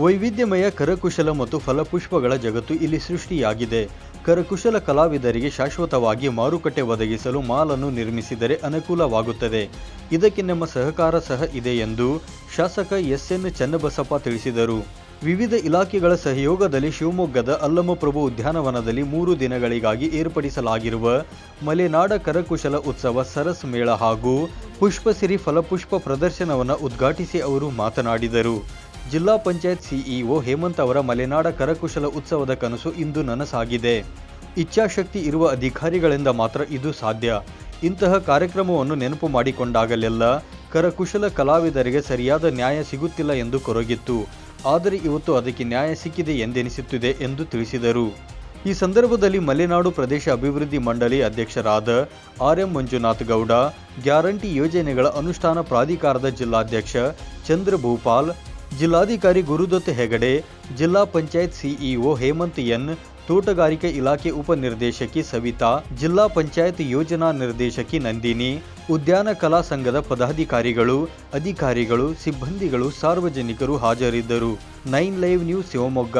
ವೈವಿಧ್ಯಮಯ ಕರಕುಶಲ ಮತ್ತು ಫಲಪುಷ್ಪಗಳ ಜಗತ್ತು ಇಲ್ಲಿ ಸೃಷ್ಟಿಯಾಗಿದೆ. ಕರಕುಶಲ ಕಲಾವಿದರಿಗೆ ಶಾಶ್ವತವಾಗಿ ಮಾರುಕಟ್ಟೆ ಒದಗಿಸಲು ಮಾಲನ್ನು ನಿರ್ಮಿಸಿದರೆ ಅನುಕೂಲವಾಗುತ್ತದೆ. ಇದಕ್ಕೆ ನಮ್ಮ ಸಹಕಾರ ಸಹ ಇದೆ ಎಂದು ಶಾಸಕ ಎಸ್ಎನ್ ಚನ್ನಬಸಪ್ಪ ತಿಳಿಸಿದರು. ವಿವಿಧ ಇಲಾಖೆಗಳ ಸಹಯೋಗದಲ್ಲಿ ಶಿವಮೊಗ್ಗದ ಅಲ್ಲಮಪ್ರಭು ಉದ್ಯಾನವನದಲ್ಲಿ ಮೂರು ದಿನಗಳಿಗಾಗಿ ಏರ್ಪಡಿಸಲಾಗಿರುವ ಮಲೆನಾಡ ಕರಕುಶಲ ಉತ್ಸವ ಸರಸ್ ಮೇಳ ಹಾಗೂ ಪುಷ್ಪಸಿರಿ ಫಲಪುಷ್ಪ ಪ್ರದರ್ಶನವನ್ನು ಉದ್ಘಾಟಿಸಿ ಅವರು ಮಾತನಾಡಿದರು. ಜಿಲ್ಲಾ ಪಂಚಾಯತ್ ಸಿಇಒ ಹೇಮಂತ್ ಅವರ ಮಲೆನಾಡ ಕರಕುಶಲ ಉತ್ಸವದ ಕನಸು ಇಂದು ನನಸಾಗಿದೆ. ಇಚ್ಛಾಶಕ್ತಿ ಇರುವ ಅಧಿಕಾರಿಗಳಿಂದ ಮಾತ್ರ ಇದು ಸಾಧ್ಯ. ಇಂತಹ ಕಾರ್ಯಕ್ರಮವನ್ನು ನೆನಪು ಮಾಡಿಕೊಂಡಾಗಲೆಲ್ಲ ಕರಕುಶಲ ಕಲಾವಿದರಿಗೆ ಸರಿಯಾದ ನ್ಯಾಯ ಸಿಗುತ್ತಿಲ್ಲ ಎಂದು ಕೊರಗಿತ್ತು. ಆದರೆ ಇವತ್ತು ಅದಕ್ಕೆ ನ್ಯಾಯ ಸಿಕ್ಕಿದೆ ಎಂದೆನಿಸುತ್ತಿದೆ ಎಂದು ತಿಳಿಸಿದರು. ಈ ಸಂದರ್ಭದಲ್ಲಿ ಮಲೆನಾಡು ಪ್ರದೇಶ ಅಭಿವೃದ್ಧಿ ಮಂಡಳಿ ಅಧ್ಯಕ್ಷರಾದ R M Manjunath Gowda, guarantee ಯೋಜನೆಗಳ ಅನುಷ್ಠಾನ ಪ್ರಾಧಿಕಾರದ ಜಿಲ್ಲಾಧ್ಯಕ್ಷ ಚಂದ್ರ ಭೂಪಾಲ್ ಜಿಲ್ಲಾಧಿಕಾರಿ ಗುರುದತ್ ಹೆಗಡೆ, ಜಿಲ್ಲಾ ಪಂಚಾಯತ್ ಸಿಇಒ ಹೇಮಂತ್ ಎನ್, ತೋಟಗಾರಿಕೆ ಇಲಾಖೆ ಉಪನಿರ್ದೇಶಕಿ ಸವಿತಾ, ಜಿಲ್ಲಾ ಪಂಚಾಯತ್ ಯೋಜನಾ ನಿರ್ದೇಶಕಿ ನಂದಿನಿ, ಉದ್ಯಾನ ಕಲಾ ಸಂಘದ ಪದಾಧಿಕಾರಿಗಳು, ಅಧಿಕಾರಿಗಳು, ಸಿಬ್ಬಂದಿಗಳು, ಸಾರ್ವಜನಿಕರು ಹಾಜರಿದ್ದರು. Nine live news Shivamogga.